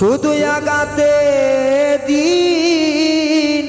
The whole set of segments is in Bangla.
শুধু আগাতে দিনগুলো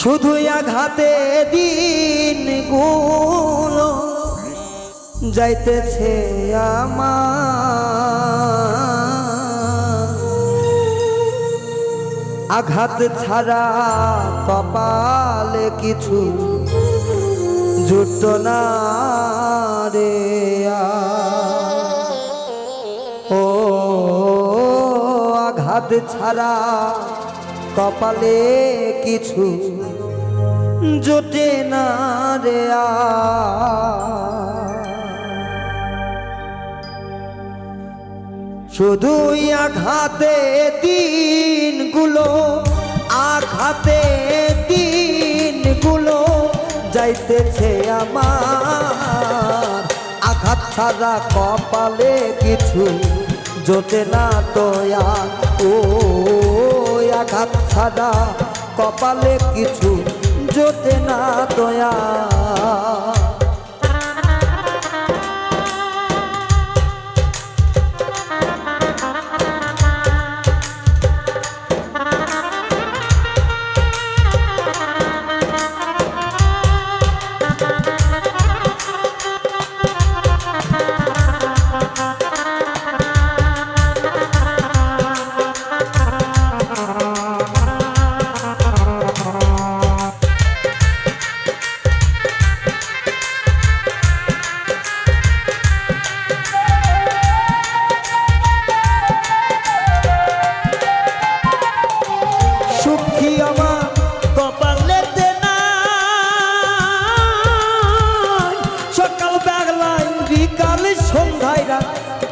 শুধু আঘাতে দিনগুলো যাইতেছে আমার। আঘাত ছাড়া কপালে কিছু জুট না ও আঘাত ছাড়া কপালে কিছু জোটে না রে শুধুই আঘাতে দিনগুলো আঘাতে দিনগুলো যাইতেছে আমার। আঘাত ছাড়া কপালে কিছু জোটে না তোয়া ও, আঘাত ছাড়া কপালে কিছু জোটে না তোয়া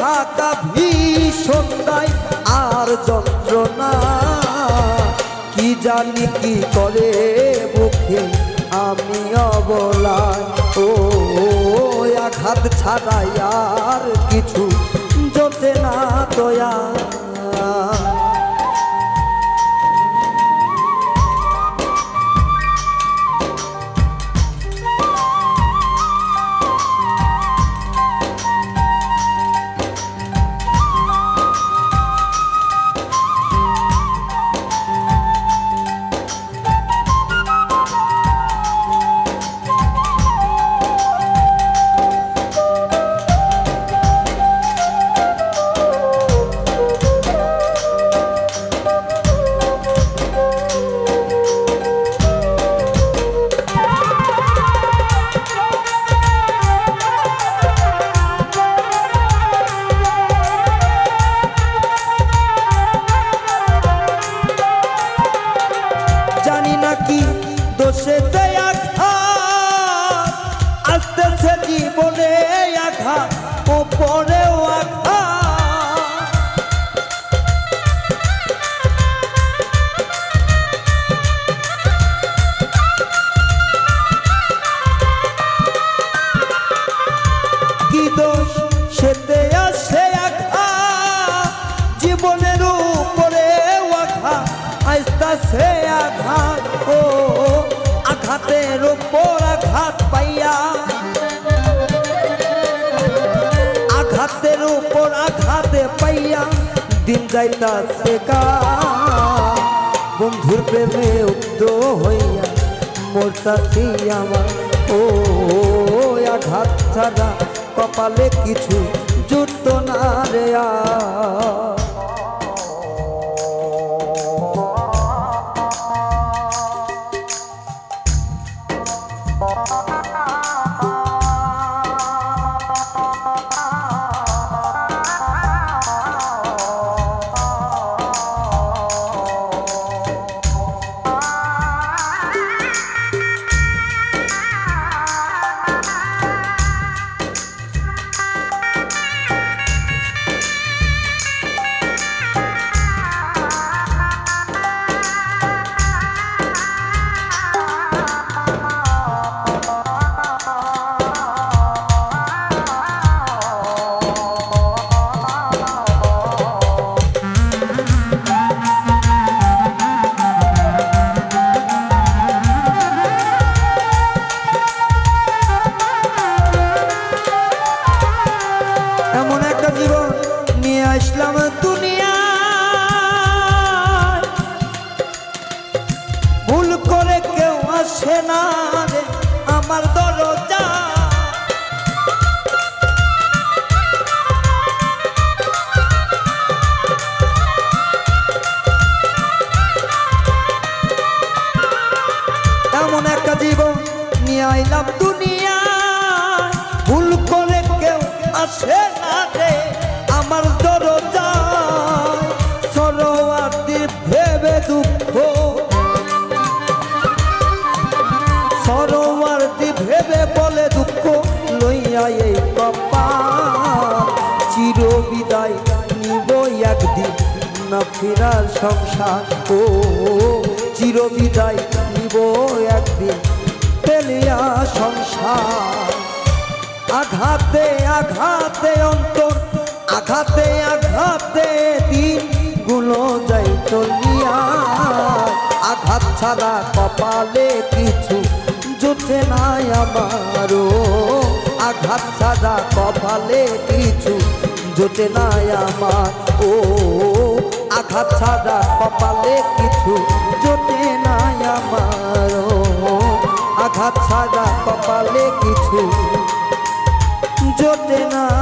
থাকা ভীষণ দায় আর যন্ত্রণা। কি জানি কি করে মুখে, আমি অবলায়। ও আঘাত ছাড়াই আর কিছু জোটে না দয়া। আসতেছে জীবনে আঘাত, ওপরেও আঘাত। কি দোষ? সেতে আসে জীবনের উপরে আঘাত আইস্তাছে আঘাত, ও, আঘাতের উপর আঘাত পাইয়া যাইতাছে কা বন্ধুর প্রেমে উদ্ধ হইয়া মরতাছি আমার। ও, আঘাত ছাড়া কপালে কিছু জুটত না রে দুনিয়া ভুল করে কেউ আসে না রে আমার দরজা। এমন একটা জীবন নিয়ে আইলাম দুনিয়া ভুল করে কেউ আসে না রে না ফেরার সংসার। ও চির বিদায় নিব একদিন পেলিয়া সংসার। আঘাতে আঘাতে অন্তর, আঘাতে আঘাতে দিনগুলো যাই চলিয়া। আঘাত ছাড়া কপালে কিছু জুটে নাই আমারও। আঘাত ছাড়া কপালে কিছু জোটে নাই আমার। ও আঘাত ছাড়া কপালে কিছু জোটে নাই আমার আঘাত ছাড়া কপালে কিছু জোটে না